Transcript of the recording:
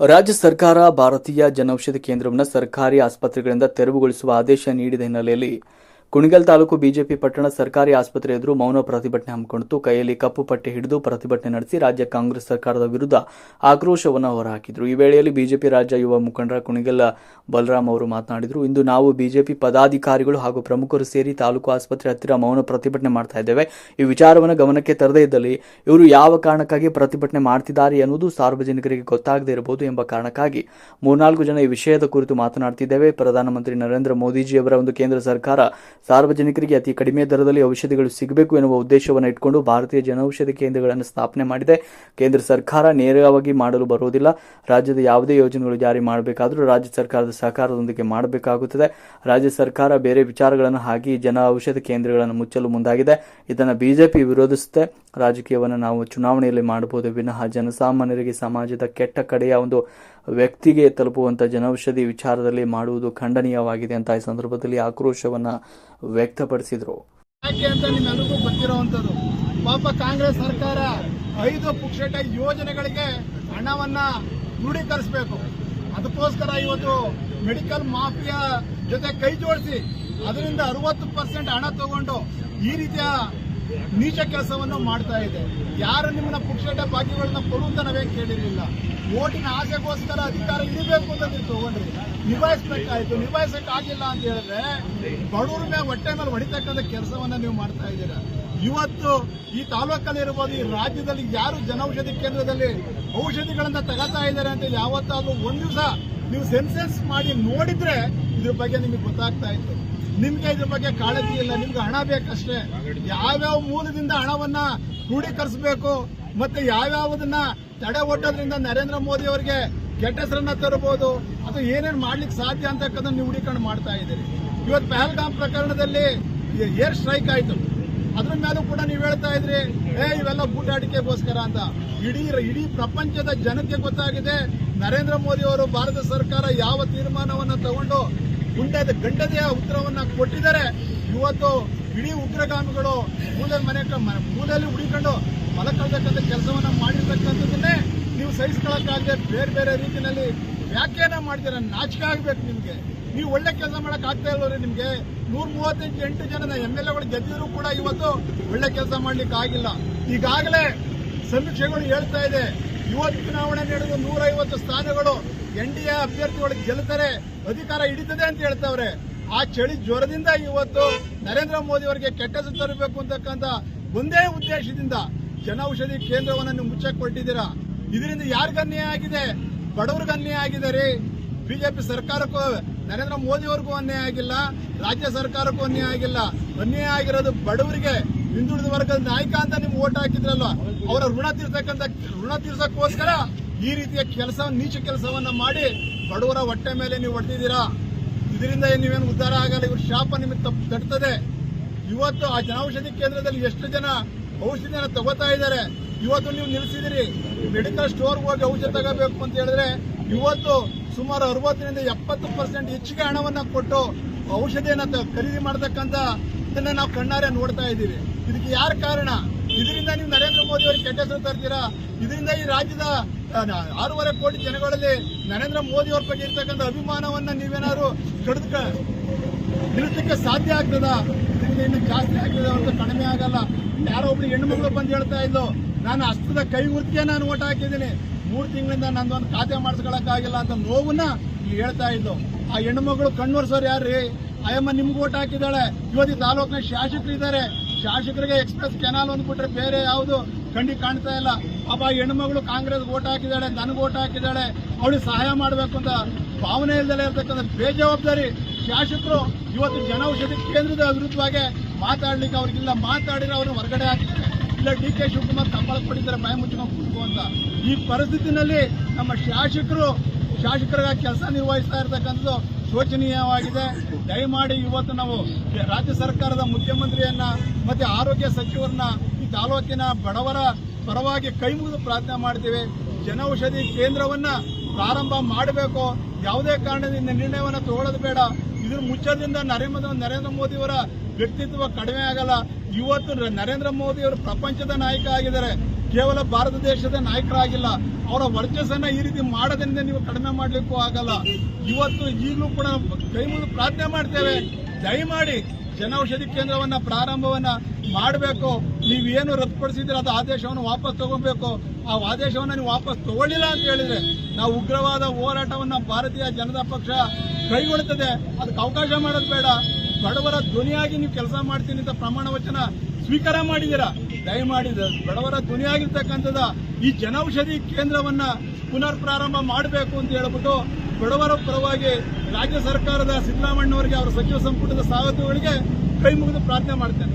ರಾಜ್ಯ ಸರ್ಕಾರ ಭಾರತೀಯ ಜನೌಷಧಿ ಕೇಂದ್ರವನ್ನು ಸರ್ಕಾರಿ ಆಸ್ಪತ್ರೆಗಳಿಂದ ತೆರವುಗೊಳಿಸುವ ಆದೇಶ ನೀಡಿದ ಹಿನ್ನೆಲೆಯಲ್ಲಿ ಕುಣಿಗಲ್ ತಾಲೂಕು ಬಿಜೆಪಿ ಪಟ್ಟಣ ಸರ್ಕಾರಿ ಆಸ್ಪತ್ರೆ ಎದುರು ಮೌನ ಪ್ರತಿಭಟನೆ ಹಮ್ಮಿಕೊಂಡಿತು ಕೈಯಲ್ಲಿ ಕಪ್ಪು ಪಟ್ಟಿ ಹಿಡಿದು ಪ್ರತಿಭಟನೆ ನಡೆಸಿ ರಾಜ್ಯ ಕಾಂಗ್ರೆಸ್ ಸರ್ಕಾರದ ವಿರುದ್ಧ ಆಕ್ರೋಶವನ್ನು ಹೊರಹಾಕಿದರು. ಈ ವೇಳೆಯಲ್ಲಿ ಬಿಜೆಪಿ ರಾಜ್ಯ ಯುವ ಮುಖಂಡರ ಕುಣಿಗಲ್ ಬಲರಾಮ್ ಅವರು ಮಾತನಾಡಿದರು. ಇಂದು ನಾವು ಬಿಜೆಪಿ ಪದಾಧಿಕಾರಿಗಳು ಹಾಗೂ ಪ್ರಮುಖರು ಸೇರಿ ತಾಲೂಕು ಆಸ್ಪತ್ರೆ ಹತ್ತಿರ ಮೌನ ಪ್ರತಿಭಟನೆ ಮಾಡ್ತಾ ಇದ್ದೇವೆ. ಈ ವಿಚಾರವನ್ನು ಗಮನಕ್ಕೆ ತರದೇ ಇದ್ದಲ್ಲಿ ಇವರು ಯಾವ ಕಾರಣಕ್ಕಾಗಿ ಪ್ರತಿಭಟನೆ ಮಾಡ್ತಿದ್ದಾರೆ ಎನ್ನುವುದು ಸಾರ್ವಜನಿಕರಿಗೆ ಗೊತ್ತಾಗದೇ ಇರಬಹುದು ಎಂಬ ಕಾರಣಕ್ಕಾಗಿ ಮೂರ್ನಾಲ್ಕು ಜನ ಈ ವಿಷಯದ ಕುರಿತು ಮಾತನಾಡ್ತಿದ್ದೇವೆ. ಪ್ರಧಾನಮಂತ್ರಿ ನರೇಂದ್ರ ಮೋದಿಜಿಯವರ ಒಂದು ಕೇಂದ್ರ ಸರ್ಕಾರ ಸಾರ್ವಜನಿಕರಿಗೆ ಅತಿ ಕಡಿಮೆ ದರದಲ್ಲಿ ಔಷಧಿಗಳು ಸಿಗಬೇಕು ಎನ್ನುವ ಉದ್ದೇಶವನ್ನು ಇಟ್ಕೊಂಡು ಭಾರತೀಯ ಜನೌಷಧಿ ಕೇಂದ್ರಗಳನ್ನು ಸ್ಥಾಪನೆ ಮಾಡಿದೆ. ಕೇಂದ್ರ ಸರ್ಕಾರ ನೇರವಾಗಿ ಮಾಡಲು ಬರುವುದಿಲ್ಲ. ರಾಜ್ಯದ ಯಾವುದೇ ಯೋಜನೆಗಳು ಜಾರಿ ಮಾಡಬೇಕಾದರೂ ರಾಜ್ಯ ಸರ್ಕಾರದ ಸಹಕಾರದೊಂದಿಗೆ ಮಾಡಬೇಕಾಗುತ್ತದೆ. ರಾಜ್ಯ ಸರ್ಕಾರ ಬೇರೆ ವಿಚಾರಗಳನ್ನು ಹಾಕಿ ಜನ ಔಷಧ ಕೇಂದ್ರಗಳನ್ನು ಮುಚ್ಚಲು ಮುಂದಾಗಿದೆ. ಇದನ್ನು ಬಿಜೆಪಿ ವಿರೋಧಿಸುತ್ತೆ. ರಾಜಕೀಯವನ್ನು ನಾವು ಚುನಾವಣೆಯಲ್ಲಿ ಮಾಡಬಹುದು. ವಿನಃ ಜನಸಾಮಾನ್ಯರಿಗೆ ಸಮಾಜದ ಕೆಟ್ಟ ಕಡೆಯ ಒಂದು ವ್ಯಕ್ತಿಗೆ ತಲುಪುವಂಥ ಜನೌಷಧಿ ವಿಚಾರದಲ್ಲಿ ಮಾಡುವುದು ಖಂಡನೀಯವಾಗಿದೆ ಅಂತ ಈ ಸಂದರ್ಭದಲ್ಲಿ ಆಕ್ರೋಶವನ್ನು ವ್ಯಕ್ತಪಡಿಸಿದರು. ಯಾಕೆ ಅಂತ ಪಾಪ ಕಾಂಗ್ರೆಸ್ ಸರ್ಕಾರ ಐದು ಪುಕ್ಷಟ ಯೋಜನೆಗಳಿಗೆ ಹಣವನ್ನ ದೃಢೀಕರಿಸಬೇಕು ಅದಕ್ಕೋಸ್ಕರ ಇವತ್ತು ಮೆಡಿಕಲ್ ಮಾಫಿಯಾ ಜೊತೆ ಕೈ ಜೋಡಿಸಿ, ಅದರಿಂದ ಅರವತ್ತು ಪರ್ಸೆಂಟ್ ಹಣ ತಗೊಂಡು ಈ ರೀತಿಯ ನೀಚ ಕೆಲಸವನ್ನು ಮಾಡ್ತಾ ಇದೆ. ಯಾರು ನಿಮ್ಮನ್ನ ಪುಕ್ಷಟ ಭಾಗ್ಯಗಳನ್ನ ಕೊಡು ಅಂತ ನಾವೇನ್ ಕೇಳಿರ್ಲಿಲ್ಲ. ಓಟಿನ ಆಸೆಗೋಸ್ಕರ ಅಧಿಕಾರ ಇಡಬೇಕು ಅಂತ ನೀವು ತಗೊಂಡ್ರಿ. ನಿಭಾಯಿಸ್ಬೇಕಾಯ್ತು. ನಿಭಾಯಿಸಕ್ ಆಗಿಲ್ಲ ಅಂತ ಹೇಳಿದ್ರೆ ಬಡವ್ರ ಮೇಲೆ ಹೊಟ್ಟೆ ಮೇಲೆ ಹೊಡಿತಕ್ಕಂಥ ಕೆಲಸವನ್ನ ನೀವು ಮಾಡ್ತಾ ಇದ್ದೀರಾ? ಇವತ್ತು ಈ ತಾಲೂಕಲ್ಲಿ ಇರ್ಬೋದು, ಈ ರಾಜ್ಯದಲ್ಲಿ ಯಾರು ಜನೌಷಧಿ ಕೇಂದ್ರದಲ್ಲಿ ಔಷಧಿಗಳನ್ನ ತಗೋತಾ ಇದ್ದಾರೆ ಅಂತ ಯಾವತ್ತಾದ್ರೂ ಒಂದ್ ದಿವಸ ನೀವು ಸೆನ್ಸೆನ್ಸ್ ಮಾಡಿ ನೋಡಿದ್ರೆ ಇದ್ರ ಬಗ್ಗೆ ನಿಮಗೆ ಗೊತ್ತಾಗ್ತಾ ಇತ್ತು. ನಿಮ್ಗೆ ಇದ್ರ ಬಗ್ಗೆ ಕಾಳಜಿ ಇಲ್ಲ, ನಿಮ್ಗೆ ಹಣ ಬೇಕಷ್ಟೇ. ಯಾವ್ಯಾವ ಮೂಲದಿಂದ ಹಣವನ್ನ ಕ್ರೋಢೀಕರಿಸಬೇಕು ಮತ್ತೆ ಯಾವ್ಯಾವದನ್ನ ತಡೆ ಒಡ್ಡೋದ್ರಿಂದ ನರೇಂದ್ರ ಮೋದಿ ಅವರಿಗೆ ಕೆಟ್ಟ ಹೆಸರನ್ನ ತರಬಹುದು ಅದು ಏನೇನು ಮಾಡ್ಲಿಕ್ಕೆ ಸಾಧ್ಯ ಅಂತಕ್ಕಂಥ ನೀವು ಹುಡಿಕೊಂಡು ಮಾಡ್ತಾ ಇದ್ದೀರಿ. ಇವತ್ತು ಪಹಲ್ಗಾಮ್ ಪ್ರಕರಣದಲ್ಲಿ ಏರ್ ಸ್ಟ್ರೈಕ್ ಆಯ್ತು. ಅದ್ರ ಮೇಲೂ ಕೂಡ ನೀವು ಹೇಳ್ತಾ ಇದ್ರಿ, ಏ, ಇವೆಲ್ಲ ಬೂಟಾಟಿಕೆಗೋಸ್ಕರ ಅಂತ. ಇಡೀ ಇಡೀ ಪ್ರಪಂಚದ ಜನಕ್ಕೆ ಗೊತ್ತಾಗಿದೆ, ನರೇಂದ್ರ ಮೋದಿ ಅವರು ಭಾರತ ಸರ್ಕಾರ ಯಾವ ತೀರ್ಮಾನವನ್ನು ತಗೊಂಡು ಗುಂಡದ ಗಂಡನೆಯ ಉತ್ತರವನ್ನ ಕೊಟ್ಟಿದ್ದಾರೆ. ಇವತ್ತು ಇಡೀ ಉಗ್ರಗಾಮಿಗಳು ಮೂಲೆ ಮನೆ ಮೂಲೆಯಲ್ಲಿ ಉಳಿಕೊಂಡು ಮಲಕೊಳ್ತಕ್ಕಂಥ ಕೆಲಸವನ್ನ ಮಾಡಿರ್ತಕ್ಕಂಥದ್ದನ್ನೇ ನೀವು ಸಹಿಸ್ಕೊಳಕ್ಕಾಗದೆ ಬೇರೆ ಬೇರೆ ರೀತಿಯಲ್ಲಿ ವ್ಯಾಖ್ಯಾನ ಮಾಡ್ತೀರ, ನಾಚಿಕೆ ಆಗ್ಬೇಕು ನಿಮ್ಗೆ. ನೀವು ಒಳ್ಳೆ ಕೆಲಸ ಮಾಡಕ್ ಆಗ್ತಾ ಇಲ್ವರಿ ನಿಮ್ಗೆ ನೂರ ಮೂವತ್ತೆಂಟು ಎಂಟು ಜನ ಎಂ ಎಲ್ ಎಗಳು ಗೆದ್ದಿದ್ರು ಕೂಡ ಇವತ್ತು ಒಳ್ಳೆ ಕೆಲಸ ಮಾಡ್ಲಿಕ್ಕೆ ಆಗಿಲ್ಲ. ಈಗಾಗಲೇ ಸಮೀಕ್ಷೆಗಳು ಹೇಳ್ತಾ ಇದೆ. ಇವತ್ತು ಚುನಾವಣೆ ನಡೆದು ನೂರೈವತ್ತು ಸ್ಥಾನಗಳು ಎನ್ ಡಿ ಎ ಅಭ್ಯರ್ಥಿಗಳು ಗೆಲ್ತಾರೆ ಅಧಿಕಾರ ಹಿಡಿತದೆ ಅಂತ ಹೇಳ್ತಾವ್ರೆ. ಆ ಚಳಿ ಜ್ವರದಿಂದ ಇವತ್ತು ನರೇಂದ್ರ ಮೋದಿ ಅವರಿಗೆ ಕೆಟ್ಟ ಹೆಸರು ತರಬೇಕು ಅಂತಕ್ಕಂಥ ಒಂದೇ ಉದ್ದೇಶದಿಂದ ಜನೌಷಧಿ ಕೇಂದ್ರವನ್ನು ನೀವು ಮುಚ್ಚಕ್ ಕೊಟ್ಟಿದ್ದೀರಾ? ಇದರಿಂದ ಯಾರಿಗ ಅನ್ಯಾಯ ಆಗಿದೆ? ಬಡವ್ರಿಗೆ ಅನ್ಯಾಯ ಆಗಿದೆ ರೀ. ಬಿಜೆಪಿ ಸರ್ಕಾರಕ್ಕೂ, ನರೇಂದ್ರ ಮೋದಿ ಅವ್ರಿಗೂ ಅನ್ಯಾಯ ಆಗಿಲ್ಲ, ರಾಜ್ಯ ಸರ್ಕಾರಕ್ಕೂ ಅನ್ಯಾಯ ಆಗಿಲ್ಲ. ಅನ್ಯಾಯ ಆಗಿರೋದು ಬಡವರಿಗೆ, ಹಿಂದುಳಿದ ವರ್ಗದ ನಾಯಕ ಅಂತ ನೀವು ಓಟ್ ಹಾಕಿದ್ರಲ್ವ? ಅವರ ಋಣ ತೀರ್ಸಕ್ಕಂತ, ಋಣ ತೀರ್ಸಕ್ಕೋಸ್ಕರ ಈ ರೀತಿಯ ಕೆಲಸ, ನೀಚ ಕೆಲಸವನ್ನ ಮಾಡಿ ಬಡವರ ಹೊಟ್ಟೆ ಮೇಲೆ ನೀವು ಹೊಡೆದಿದ್ದೀರಾ? ಇದರಿಂದ ನೀವೇನು ಉದ್ಧಾರ ಆಗಲ್ಲ? ಇವ್ರ ಶಾಪ ನಿಮಗೆ ತಪ್ಪು ತಟ್ಟುತ್ತದೆ ಇವತ್ತು ಆ ಜನೌಷಧಿ ಕೇಂದ್ರದಲ್ಲಿ ಎಷ್ಟು ಜನ ಔಷಧಿಯನ್ನು ತಗೋತಾ ಇದ್ದಾರೆ? ಇವತ್ತು ನೀವು ನಿಲ್ಲಿಸಿದಿರಿ ಮೆಡಿಕಲ್ ಸ್ಟೋರ್ ಹೋಗಿ ಔಷಧ ತಗೋಬೇಕು ಅಂತ ಹೇಳಿದ್ರೆ ಇವತ್ತು ಸುಮಾರು ಅರವತ್ತರಿಂದ ಎಪ್ಪತ್ತು ಪರ್ಸೆಂಟ್ ಹೆಚ್ಚಿಗೆ ಹಣವನ್ನ ಕೊಟ್ಟು ಔಷಧಿಯನ್ನು ಖರೀದಿ ಮಾಡತಕ್ಕಂತ ಇದನ್ನ ನಾವು ಕಣ್ಣಾರೆ ನೋಡ್ತಾ ಇದ್ದೀವಿ. ಇದಕ್ಕೆ ಯಾರ ಕಾರಣ? ಇದರಿಂದ ನೀವು ನರೇಂದ್ರ ಮೋದಿ ಅವರಿಗೆ ಕೆಟ್ಟ ಹೆಸರು ತರ್ತೀರಾ? ಇದರಿಂದ ಈ ರಾಜ್ಯದ ಆರೂವರೆ ಕೋಟಿ ಜನಗಳಲ್ಲಿ ನರೇಂದ್ರ ಮೋದಿ ಅವ್ರ ಬಗ್ಗೆ ಇರ್ತಕ್ಕಂಥ ಅಭಿಮಾನವನ್ನ ನೀವೇನಾದ್ರು ಕಡಿದು ನಿಲ್ಲಿಸಲಿಕ್ಕೆ ಸಾಧ್ಯ ಆಗ್ತದ? ಇದರಿಂದ ಇನ್ನು ಜಾಸ್ತಿ ಆಗ್ತದೆ ಅಂತ ಕಡಿಮೆ ಆಗಲ್ಲ. ಯಾರೋ ಒಬ್ರು ಹೆಣ್ಣು ಮಗಳು ಬಂದು ಹೇಳ್ತಾ ಇದ್ಲು, ನಾನು ಅಷ್ಟದ ಕೈ ಗುರ್ತಿಗೆ ನಾನು ಓಟ್ ಹಾಕಿದ್ದೀನಿ. ಮೂರು ತಿಂಗಳಿಂದ ನಂದೊಂದು ಖಾತೆ ಮಾಡಿಸ್ಕೊಳಕ್ಕಾಗಿಲ್ಲ ಅಂತ ನೋವನ್ನ ಇಲ್ಲಿ ಹೇಳ್ತಾ ಇದ್ದು ಆ ಹೆಣ್ಣು ಮಗಳು ಕಣ್ವರ್ಸೋರು ಯಾರ್ರಿ? ಅಯ್ಯಮ್ಮ, ನಿಮ್ಗೆ ಓಟ್ ಹಾಕಿದ್ದಾಳೆ. ಇವತ್ತು ತಾಲೂಕಿನ ಶಾಸಕರು ಇದ್ದಾರೆ ಶಾಸಕರಿಗೆ ಎಕ್ಸ್ಪ್ರೆಸ್ ಕೆನಾಲ್ ಅಂದ್ಬಿಟ್ರೆ ಬೇರೆ ಯಾವುದು ಖಂಡಿ ಕಾಣ್ತಾ ಇಲ್ಲ. ಅಪ್ಪ ಹೆಣ್ಮಗಳು ಕಾಂಗ್ರೆಸ್ ಓಟ್ ಹಾಕಿದ್ದಾಳೆ ನನಗೆ ಓಟ್ ಹಾಕಿದ್ದಾಳೆ ಅವಳಿಗೆ ಸಹಾಯ ಮಾಡಬೇಕು ಅಂತ ಭಾವನೆ ಇಲ್ಲದೆ ಇರ್ತಕ್ಕಂಥ ಬೇಜವಾಬ್ದಾರಿ ಶಾಸಕರು ಇವತ್ತು ಜನೌಷಧಿ ಕೇಂದ್ರದ ವಿರುದ್ಧವಾಗಿ ಮಾತಾಡ್ಲಿಕ್ಕೆ ಅವ್ರಿಗಿಲ್ಲ ಮಾತಾಡಿದ್ರೆ ಅವ್ರನ್ನ ಹೊರಗಡೆ ಹಾಕಿದ್ದಾರೆ ಇಲ್ಲ ಡಿ ಕೆ ಶಿವಕುಮಾರ್ ಸಂಬಳ ಕೊಟ್ಟಿದ್ದಾರೆ ಭಯ ಮುಚ್ಚಿಕೊಂಡು ಅಂತ. ಈ ಪರಿಸ್ಥಿತಿನಲ್ಲಿ ನಮ್ಮ ಶಾಸಕರು ಶಾಸಕರಾಗಿ ಕೆಲಸ ನಿರ್ವಹಿಸ್ತಾ ಇರತಕ್ಕಂಥದ್ದು ಶೋಚನೀಯವಾಗಿದೆ. ದಯಮಾಡಿ ಇವತ್ತು ನಾವು ರಾಜ್ಯ ಸರ್ಕಾರದ ಮುಖ್ಯಮಂತ್ರಿಯನ್ನ ಮತ್ತೆ ಆರೋಗ್ಯ ಸಚಿವರನ್ನ ಈ ತಾಲೂಕಿನ ಬಡವರ ಪರವಾಗಿ ಕೈ ಮುಗಿದು ಪ್ರಾರ್ಥನೆ ಮಾಡ್ತೀವಿ. ಜನೌಷಧಿ ಕೇಂದ್ರವನ್ನ ಪ್ರಾರಂಭ ಮಾಡಬೇಕು. ಯಾವುದೇ ಕಾರಣದಿಂದ ನಿರ್ಣಯವನ್ನು ತಗೊಳ್ಳೋದು ಬೇಡ. ಇದ್ರ ಮುಚ್ಚದಿಂದ ನರೇಂದ್ರ ನರೇಂದ್ರ ಮೋದಿಯವರ ವ್ಯಕ್ತಿತ್ವ ಕಡಿಮೆ ಆಗಲ್ಲ. ಇವತ್ತು ನರೇಂದ್ರ ಮೋದಿಯವರು ಪ್ರಪಂಚದ ನಾಯಕ ಆಗಿದ್ದಾರೆ. ಕೇವಲ ಭಾರತ ದೇಶದ ನಾಯಕರಾಗಿಲ್ಲ, ಅವರ ವರ್ಚಸ್ಸನ್ನ ಈ ರೀತಿ ಮಾಡೋದ್ರಿಂದ ನೀವು ಕಡಿಮೆ ಮಾಡ್ಲಿಕ್ಕೂ ಆಗಲ್ಲ. ಇವತ್ತು ಈಗಲೂ ಕೂಡ ಕೈ ಮುಂದೆ ಪ್ರಾರ್ಥನೆ ಮಾಡ್ತೇವೆ. ದಯಮಾಡಿ ಜನೌಷಧಿ ಕೇಂದ್ರವನ್ನ ಪ್ರಾರಂಭವನ್ನ ಮಾಡಬೇಕು. ನೀವೇನು ರದ್ದುಪಡಿಸಿದ್ರೆ ಅದು ಆದೇಶವನ್ನು ವಾಪಸ್ ತಗೋಬೇಕು ಆ ಆದೇಶವನ್ನ ನೀವು ವಾಪಸ್ ತಗೊಳ್ಳಿಲ್ಲ ಅಂತ ಹೇಳಿದ್ರೆ ನಾವು ಉಗ್ರವಾದ ಹೋರಾಟವನ್ನ ಭಾರತೀಯ ಜನತಾ ಪಕ್ಷ ಕೈಗೊಳ್ಳುತ್ತದೆ. ಅದಕ್ಕೆ ಅವಕಾಶ ಮಾಡೋದು ಬೇಡ. ಬಡವರ ಧ್ವನಿಯಾಗಿ ನೀವು ಕೆಲಸ ಮಾಡ್ತೀನಿ ಅಂತ ಪ್ರಮಾಣ ವಚನ ಸ್ವೀಕಾರ ಮಾಡಿದ್ದೀರಾ? ದಯಮಾಡಿ ಬಡವರ ಧ್ವನಿಯಾಗಿರ್ತಕ್ಕಂಥದ ಈ ಜನೌಷಧಿ ಕೇಂದ್ರವನ್ನ ಪುನರ್ ಪ್ರಾರಂಭ ಮಾಡಬೇಕು ಅಂತ ಹೇಳ್ಬಿಟ್ಟು ಬಡವರ ಪರವಾಗಿ ರಾಜ್ಯ ಸರ್ಕಾರದ ಸಿದ್ದರಾಮಣ್ಣವರಿಗೆ ಅವರ ಸಚಿವ ಸಂಪುಟದ ಸಾಗತಗಳಿಗೆ ಕೈ ಮುಗಿದು ಪ್ರಾರ್ಥನೆ ಮಾಡ್ತೇನೆ.